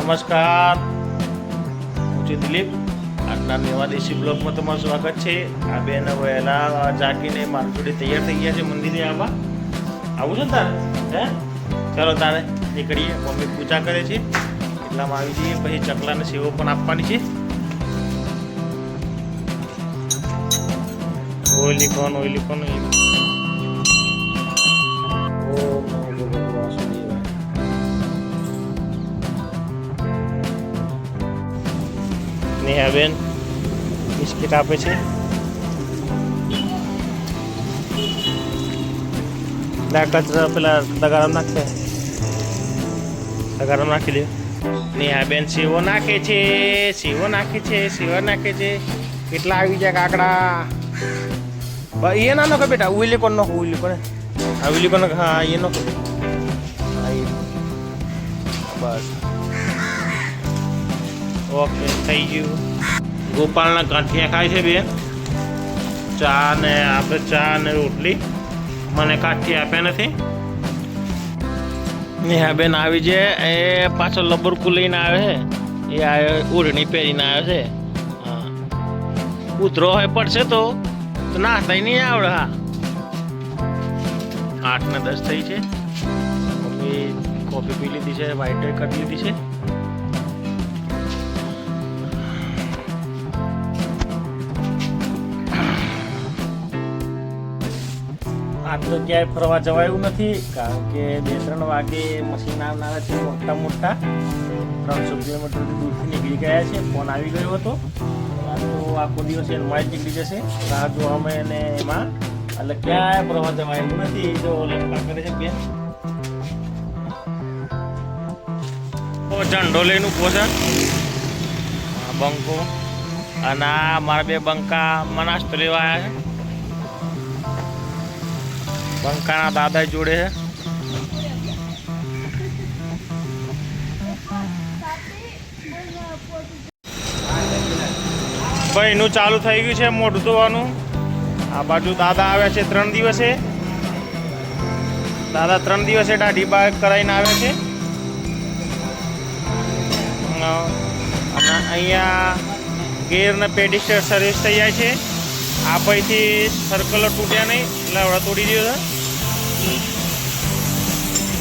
નમસ્કાર. હું છું દિલીપ. આજના નવા દેશી બ્લોગમાં તમારું સ્વાગત છે. આ બેન વહેલા જાગીને મારી જોડે તૈયાર થઈ ગયા છે મંદિરે આવવા આવું છે તારે? હે? ચાલો તારે નીકળીએ. મમ્મી પૂજા કરે છે. એટલામાં આવી જઈએ. પછી ચકલાને સેવો પણ આપવાની છે. Oily cone oily cone Om Nehaben biscuit આપે છે. ના, કચરા પેલા તગારામાં નાખે તગારામાં નાખી દે. બેન સેવો નાખે છે સેવો નાખે છે સીવો નાખે છે. કેટલા આવી જાય કાકડા? એ ના નખો બેટા ઉલી કોણ નખો ઉલી કોને આ ઉલી કોણ હા એ નખો. બસ. ઓકે, થઈ ગયું. ગોપાલના ગાંઠિયા ખાય છે બેન ચા ને આપણે ચા ને રોટલી. મને કાઠી આપ્યા નથી. નેહા બેન આવી છે. એ પાછો લબરકુ લઈને આવે છે. એ ઓઢણી પહેરીને આવ્યો છે. ઉતરો હોય પડશે તો. ના થઈ નહીં આવડે, હા. આઠ ને દસ થઈ છે. કોફી પી લીધી છે વાઇટ કરી લીધી છે. આજ તો ક્યાંય ફરવા જવાયું નથી, કારણ કે બે ત્રણ વાગે મશીન આવનારા છે મોટા મોટા. ત્રણસો કિલોમીટરથી દૂરથી નીકળી ગયા છે, ફોન આવી ગયો હતો. તો આખો દિવસ એમાં જ નીકળી જશે. રાહ જો અમે એને એમાં એટલે ક્યાંય ફરવા જવાયું નથી. જો લંકા કરે છે બેન. ઝંડો લઈને ઊભો બંકો. અને આ મારા બે બંકા મનાસ્તો લેવા આવ્યા છે. બંકાના દાદા જોડે છે. ભાઈ, એનું ચાલુ થઈ ગયું છે મોઢું ધોવાનું. આ બાજુ દાદા આવ્યા છે ત્રણ દિવસે. દાદા ત્રણ દિવસે દાઢી બાગ કરાવીને આવે છે. અને અહીંયા ગેર ને પેડિસ્ટર સર્વિસ થઈ જાય છે. આ પૈથી સર્કલ તૂટ્યા નહીં. એટલે હવે તોડી દીધો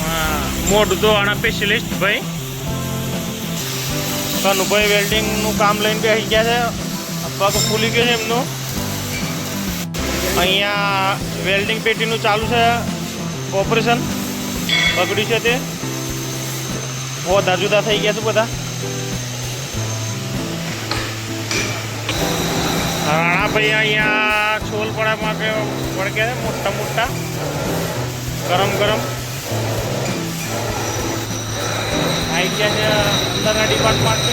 હા, મોઢું આના સ્પેશિયલિસ્ટ ભાઈ. કનુભાઈ વેલ્ડિંગનું કામ લઈને બેસી ગયા છે. પગ ફૂલી ગયો છે એમનો. અહીંયા વેલ્ડિંગ પેટીનું ચાલુ છે. ઓપરેશન બગડ્યું છે તે. બહુ જુદા થઈ ગયા છે બધા. રાણાભાઈ અહીંયા છોલપડા માટે વળગ્યા છે, મોટા મોટા. ગરમ ગરમ. આવી ગયા છે અંદરના ડિપાર્ટમેન્ટ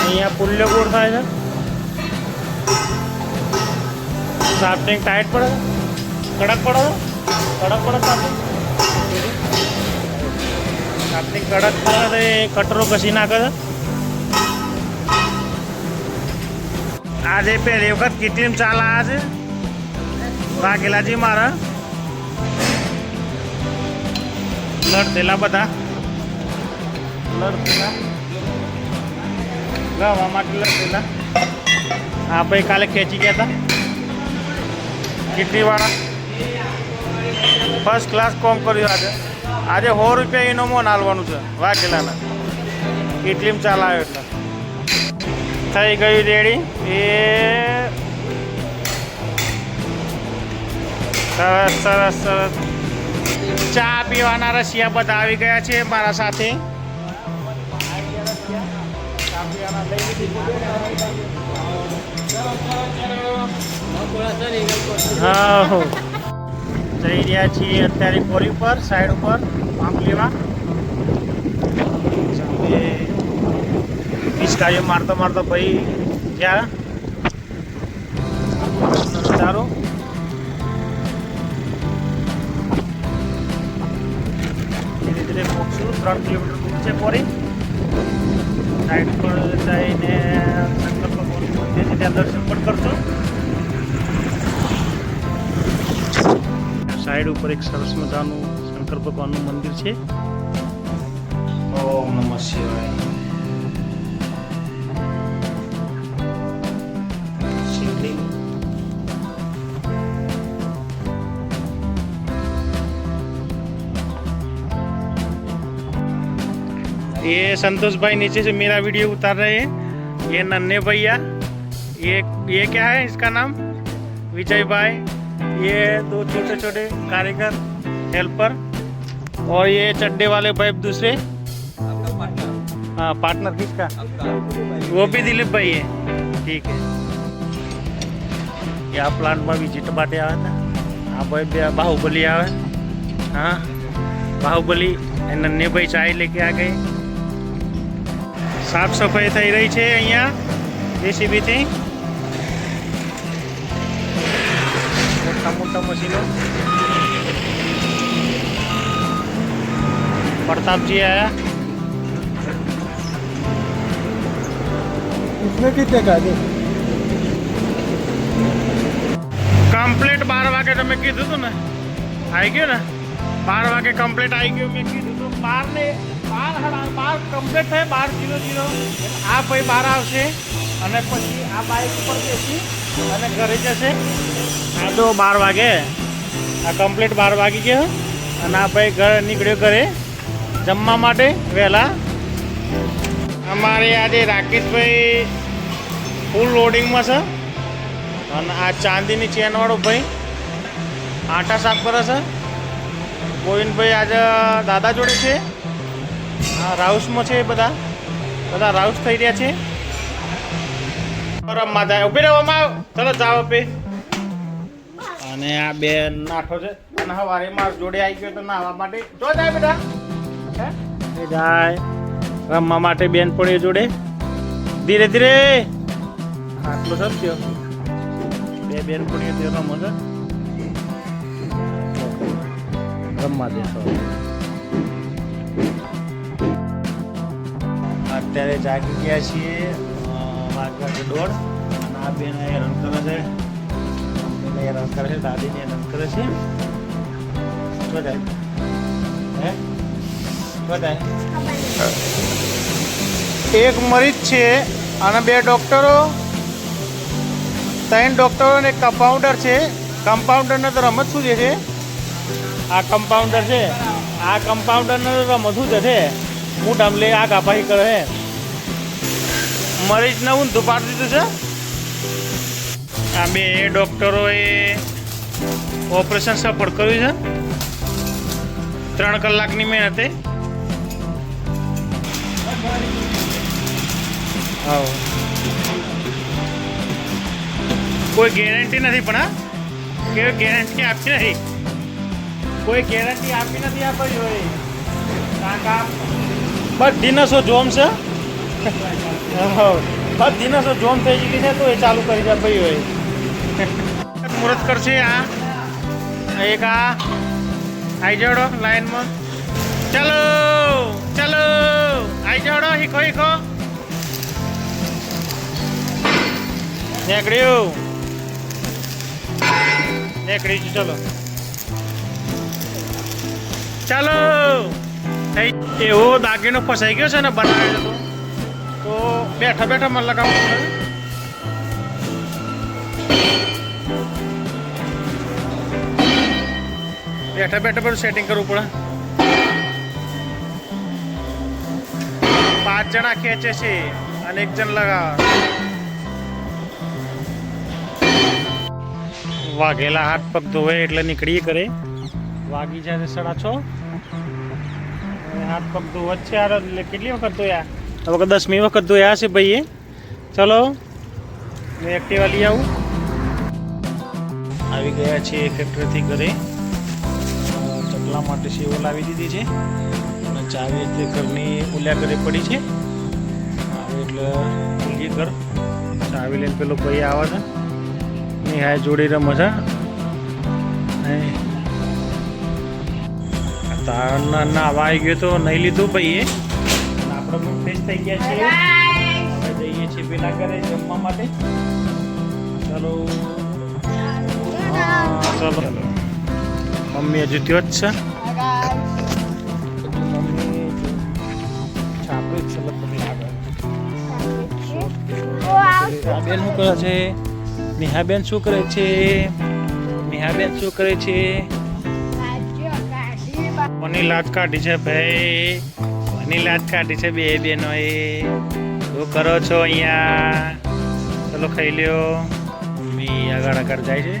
અહીંયા પુલ્ય ગોળ થાય છે. સાફ્ટિંગ ટાઈટ પડે કડક પડે કડક પડે સાફ્ટિંગ સાફ્ટિંગ કડક પડે કટરો કસી નાખે છે. આજે પહેલી વખત કિટીમ ચાલા છે. વાઘેલાજી મારા. લડતેલા બધા. લડતેલા. ગાવા માટે લડતેલા. હા, ભાઈ, કાલે ખેંચી ગયા હતા. કિટલીવાળા ફર્સ્ટ ક્લાસ કોમ કર્યું આજે. આજે સો રૂપિયા એનો મોન હાલવાનું છે વાઘેલાના ઇટલીમ ચાલ આવ્યો એટલે. થઈ ગયું રેડી. એ સરસ સરસ સરસ. ચા પીવાના રસિયા બધા આવી ગયા છે મારા સાથે. હા. જઈ રહ્યા છીએ અત્યારે કોરી ઉપર, સાઈડ ઉપર આંબલીમાં પિચકારીઓ મારતો મારતો ભાઈ ગયા. નજારો ધીરે ધીરે પહોંચશું ત્રણ કિલોમીટર દૂર છે પોરી. સાઈડ પર જઈને ત્યાં દર્શન પણ કરશું. સાઈડ ઉપર એક સરસ મજાનું શંકર ભગવાનનું મંદિર છે. ये संतोष भाई नीचे से मेरा वीडियो उतार रहे हैं ये नन्हे भैया ये ये क्या है इसका नाम विजय भाई ये दो छोटे छोटे कारीगर हेल्पर और ये चड्डे वाले पाइप दूसरे हाँ पार्टनर किसका वो भी दिलीप भाई है ठीक है ये આ પ્લાન્ટમાં વિઝિટ માટે આવે ને આ ભાઈ બે બાહુબલી આવે હા બાહુબલી એ નન્હે ભાઈ ચાય લેકે આ ગઈ સાફ સફાઈ થઈ રહી છે અહીંયા જેસીબીથી મોટા મોટા મશીનો प्रतापजी आया इसमें कितने का है કમ્પ્લીટ બાર વાગે તમે કીધું હતું ને આવી ગયું ને બાર વાગે કમ્પ્લીટ આવી ગયું મેં કીધું હતું બાર ને બાર કમ્પ્લીટ થાય, બાર જીરો જીરો આ ભાઈ બહાર આવશે અને પછી આ બાઇક ઉપર બેસી અને ઘરે જશે. આ તો બાર વાગે. આ કમ્પ્લીટ બાર વાગી ગયો. અને આ ભાઈ ઘર નીકળ્યો ઘરે જમવા માટે વહેલા. અમારે આજે રાકેશભાઈ ફૂલ લોડિંગમાં છે. અને આ ચાંદીની ચેનવાળો ભાઈ આટા સાફ કરે છે. ગોવિંદભાઈ આજે દાદા જોડે છે. આ રાઉસમાં છે બધા. બધા રાઉસ થઈ રહ્યા છે. રમવા જાય. ઊભી રહેવામાં ચલો જાવ આપે. અને આ બે નાઠો છે. અને હવારે માર જોડે આવી ગયો તો નાહવા માટે. જો જાય બધા. હે? જાય. રમવા માટે બેન પડી જોડે. ધીરે ધીરે. આટલો સમજ્યો બે બેન પડીએ તે રમો છે. રમવા દેશો અત્યારે જાગી ગયા છીએ છે દોઢ અને આ બેન હેરાન કરે છે. બેન હેરાન કરે છે, દાદીને હેરાન કરે છે. શું હે? શું એક મરીજ છે અને બે ડોક્ટરો. ત્રણ ડોક્ટરો અને કમ્પાઉન્ડર છે. કમ્પાઉન્ડરને તો રમત શું છે? આ કમ્પાઉન્ડર છે. આ કમ્પાઉન્ડરને તો રમત શું છે? હું ડામલે આ કાપાઈ કરે છે મરીજને ઊંધું પાડી દીધું છે? આ બે ડોક્ટરોએ ઓપરેશન સફળ કર્યું છે. ત્રણ કલાકની મહેનતે. કોઈ ગેરંટી નથી પણ હા? કે ગેરંટી આપી નથી? કોઈ ગેરંટી આપી નથી આપી હોય કાકા. બધી નસો જોમ છે. હા, બધી નસો જોમ થઈ ગઈ છે તો એ ચાલુ કરી દે ભાઈ હોય મુહૂર્ત કરશે આ. એક આ. આઈ જાડો લાઈનમાં. ચાલો ચાલો. આઈ જાડો હીખો હીખો. નીકળ્યું. નીકળી ગયું ચલો. ચાલો. એવો દાગીનો ફસાઈ ગયો છે ને બનાવેલો બેઠા બેઠા મને લગાવવું પડે બેઠા બેઠા પર સેટિંગ કરવું પડે. પાંચ જણા ખેંચે છે અને એક જણ લગાવે. વાઘેલા હાથ પગ ધોવે એટલે નીકળી કરે વાગી જાય સડા છ. હાથ પગ ધોવે છે યાર, એટલે કેટલી વખત ધોયા? વખત દસમી વખત ધોયા છે ભાઈએ. ચલો, મેં એક્ટિવા લઈ આવું. આવી ગયા છીએ ફેક્ટરીથી ઘરે. ચકલા માટે સેવો લાવી દીધી છે. અને ચાવી એટલે ઘરની ઉલ્યા ઘરે પડી છે. એટલે ખુલીએ ઘર. ચાવી લઈને પેલો ભાઈ આવે છે. નિહાય જોડી રમે છે. ને તારના નાવા આવી ગયો તો નહીં લીધું ભાઈએ. આપણે ફ્રેશ થઈ ગયા છીએ જઈએ છીએ પેલા ઘરે જમવા માટે. ચાલો. ચલો. મમ્મી હજુ ત્યાં જ છે મમ્મી બેન શું કરે છે? નેહાબેન શું કરે છે? નેહાબેન શું કરે છે? મને લાત કાઢી છે ભાઈ? કોની લાત કાઢી છે, બે બેનો એ. શું કરો છો અહીંયા? ચલો ખાઈ લ્યો. મમ્મી આગળ આગળ જાય છે.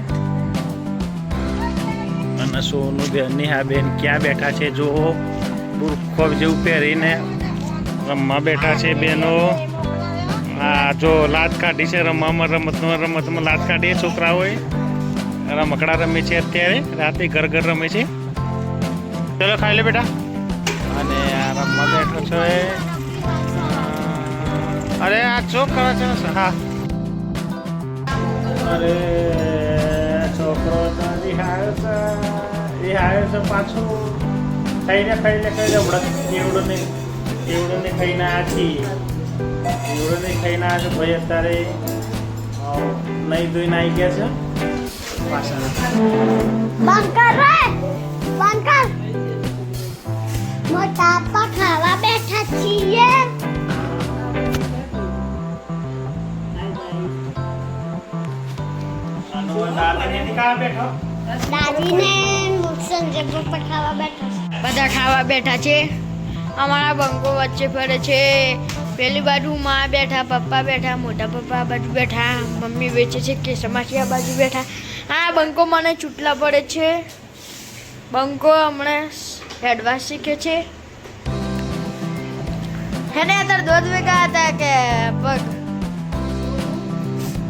અને સોનું બેન નેહાબેન ક્યાં બેઠા છે? જો બુરખો જેવું પહેરીને રમવા બેઠા છે બેનો. હા, જો લાત કાઢી છે, રમવામાં રમતમાં રમતમાં લાત કાઢીએ છોકરાઓએ રમકડા રમે છે અત્યારે, રાતે ઘર ઘર રમે છે. ચલો ખાઈ લે બેટા. અને આ રમવા બેઠો છો એ. અરે આ છોકરો છે હા. અરે, છોકરો તો રિહાયો છે રિહાયો છે પાછું. ખાઈને ખાઈને ખાઈને હમણાં કેવડો ને કેવડો ને ખાઈને આ છીએ કેવડો ને ખાઈને આ છે, ભાઈ અત્યારે નહીં ધોઈને આવી ગયા છે. પાછા. મોટા ખાવા બેઠા બધા ખાવા બેઠા છે. અમારા બંકો વચ્ચે ફરે છે. પેલી બાજુ માં બેઠા, પપ્પા બેઠા, મોટા પપ્પા બાજુ બેઠા, મમ્મી વેચે છે, કે આ બાજુ બેઠા. આ બંકો મને ચૂટલા પડે છે. બંકો હમણાં હેડવા શીખે છે? હેને અત્યારે દોધ વેગા હતા કે પગ?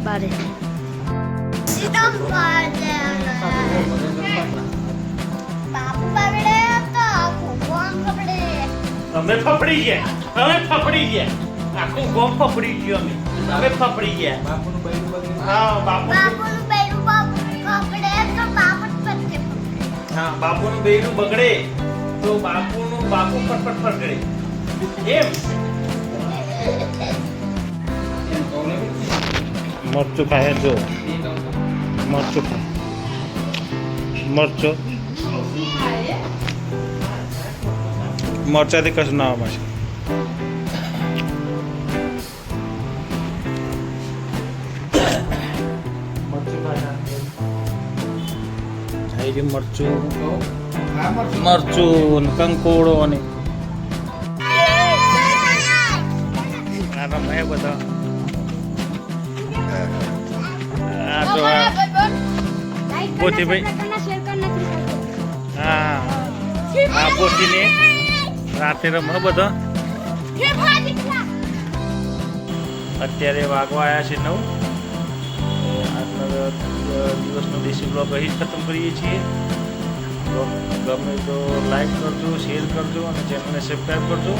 બારે. અમે ફફડી ગયા. અમે ફફડી ગયા. આખું ગોમ ફફડી ગયો અમે. અમે ફફડી ગયા. હા બાપુ બાપુનું બૈરું બાપુ કપડે તો બાપુ જ હા બાપુનું બૈરું બગડે. તો બાપુનું બાપુ ફટફટ ફટકડે એમ. મરચું ખાય જો. મરચું ખાય. મરચું. મરચાથી કશું ના આવે પાછું ખાઈ મરચું. મરચું કંકોડો ને આ રમે બધા. આ તો આ પોતીભાઈ. હા. આ પોતીને રાતે રમે બધા. અત્યારે વાગવા આવ્યા છે નવ. આજનો દિવસનો દેશી બ્લોગ અહીં જ ખતમ કરીએ છીએ. ગમે તો લાઈક કરજો શેર કરજો અને ચેનલને સબસ્ક્રાઈબ કરજો.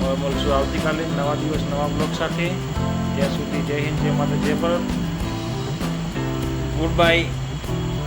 હવે મળશું આવતીકાલે નવા દિવસ, નવા બ્લોગ સાથે. ત્યાં સુધી જય હિન્દ, જય માતા જય ભારત. Good bye